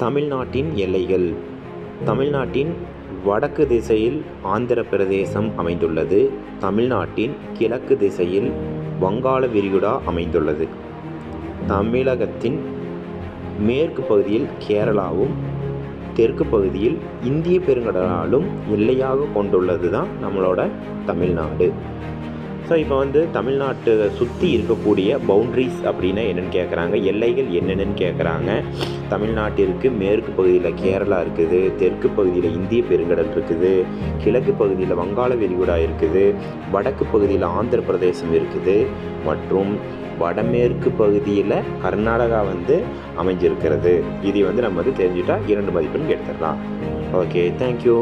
தமிழ்நாட்டின் எல்லைகள். தமிழ்நாட்டின் வடக்கு திசையில் ஆந்திர பிரதேசம் அமைந்துள்ளது. தமிழ்நாட்டின் கிழக்கு திசையில் வங்காள விரிகுடா அமைந்துள்ளது. தமிழகத்தின் மேற்கு பகுதியில் கேரளாவும் தெற்கு பகுதியில் இந்திய பெருங்கடலாலும் எல்லையாக கொண்டுள்ளது தான் நம்மளோட தமிழ்நாடு. ஸோ இப்போ வந்து தமிழ்நாட்டை சுற்றி இருக்கக்கூடிய பவுண்ட்ரிஸ் அப்படின்னா என்னென்னு கேட்குறாங்க எல்லைகள் என்னென்னு கேட்குறாங்க தமிழ்நாட்டிற்கு மேற்கு பகுதியில் கேரளா இருக்குது தெற்கு பகுதியில் இந்திய பெருங்கடல் இருக்குது கிழக்கு பகுதியில் வங்காள விரிகுடா இருக்குது வடக்கு பகுதியில் ஆந்திர பிரதேசம் இருக்குது மற்றும் வடமேற்கு பகுதியில் கர்நாடகா வந்து அமைஞ்சிருக்கிறது. இதை வந்து நம்ம வந்து தெரிஞ்சுட்டா இரண்டு மதிப்பெண் எடுத்துடலாம். Okay thank you